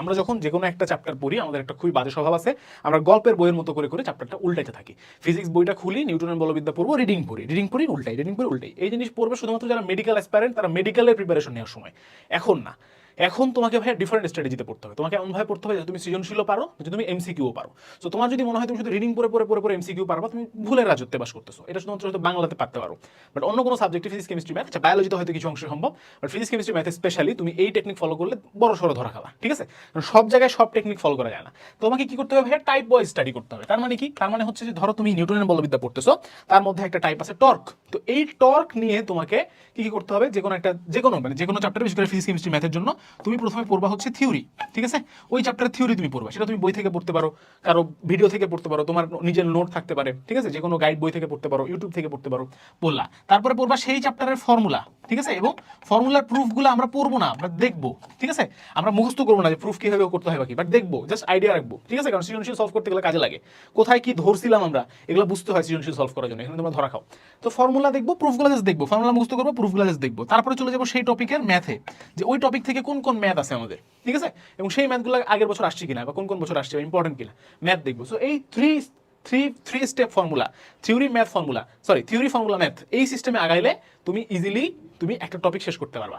আমরা যখন যে কোনো একটা চ্যাপ্টার পড়ি, আমাদের একটা খুবই বাজে স্বভাব আছে, আমরা গল্পের বইয়ের মতো করে করে চ্যাপ্টারটা উল্টাইতে থাকি। ফিজিক্স বইটা খুলি নিউটনের বলবিদ্যা পড়ব রিডিং পড়ি রিডিং পড়ি, উল্টাই রিডিং পড়ি, উল্টাই। এই জিনিস পড়বে শুধুমাত্র যারা মেডিকেল অ্যাসপারেন্ট তারা মেডিকেলের প্রিপারেশন নেওয়ার সময়। এখন না। এখন তোমাকে ভাই ডিফারেন্ট স্ট্র্যাটেজিতে পড়তে হবে। তোমাকে এমনভাবে পড়তে হবে যে তুমি সৃজনশীলও পারো যে তুমি এমসিকিউ পারো। তো তোমার যদি মনে হয় তুমি শুধু রিডিং পরে পরে পরে পড়ে এমসিকিউ পারবা, তুমি ভুলের রাজত্বে বাস করতেছো। এটা শুধুমাত্র হয়তো বাংলাতে পারতে পারো। বাট অন্য কোনো সাবজেক্টে ফিজিক্স কেমিস্ট্রি ম্যাথ বায়োলজিতে হয়তো কিছু অংশ সম্ভব। বাট ফিজিক্স কেমিস্ট্রি ম্যাথে স্পেশালি তুমি এই টেকনিক ফলো করলে বড় সড়ো ধরা খাবা, ঠিক আছে? কারণ সব জায়গায় সব টেকনিক ফলো করা যায় না। তোমাকে কি করতে হবে ভাই টাইপ ওয়াইজ স্টাডি করতে হবে। তার মানে কি? তার মানে হচ্ছে যে ধরো তুমি নিউটনের বলবিদ্যা পড়তেছো, তার মধ্যে একটা টাইপ আছে টর্ক তো এই টর্ক নিয়ে তোমাকে কি কি করতে হবে? যে কোনো একটা যে কোনো মানে যে কোনো চ্যাপ্টারে বিশেষ করে ফিজিক্স কেমিস্ট্রি ম্যাথের জন্য তুমি প্রথমে পড়বা হচ্ছে থিওরি, ঠিক আছে? ওই চ্যাপ্টারের থিওরি তুমি পড়বা, সেটা তুমি বই থেকে পড়তে পারো, কারও ভিডিও থেকে পড়তে পারো, তোমার নিজের নোট থাকতে পারে, ঠিক আছে? যে কোনো গাইড বই থেকে পড়তে পারো ইউটিউব থেকে পড়তে পারো, বললা। তারপরে পড়বা সেই চ্যাপ্টারের ফর্মুলা ঠিক আছে? এবং ফর্মুলার প্রুফগুলো আমরা পড়ব না, আমরা দেখব, ঠিক আছে? আমরা মুখস্থ করব না যে প্রুফ কীভাবে করতে হয় বাকি বাট দেখব জাস্ট আইডিয়া রাখব, ঠিক আছে? কারণ সৃজনশীল সলভ করতে গেলে কাজে লাগে। কোথায় কি ধরছিলাম আমরা, এগুলো বুঝতে হয় সৃজনশীল সলভ করার জন্য, এখানে তোমরা ধরা খাও। তো ফর্মুলা দেখব প্রুফগুলো জাস্ট দেখব ফর্মুলা মুখস্থ করব প্রুফগুলো জাস্ট দেখব। তারপরে চলে যাব সেই টপিকের ম্যাথে যে ওই টপিক থেকে কোন কোন ম্যাথ আছে আমাদের, ঠিক আছে? এবং সেই ম্যাথগুলো আগের বছর আসছে কিনা বা কোন কোন বছর আসছে ইম্পর্টেন্ট কিনা ম্যাথ দেখব। সো এই three three three step formula theory math formula sorry theory formula math এই সিস্টেমে আগাইলে তুমি ইজিলি তুমি একটা টপিক শেষ করতে পারবা।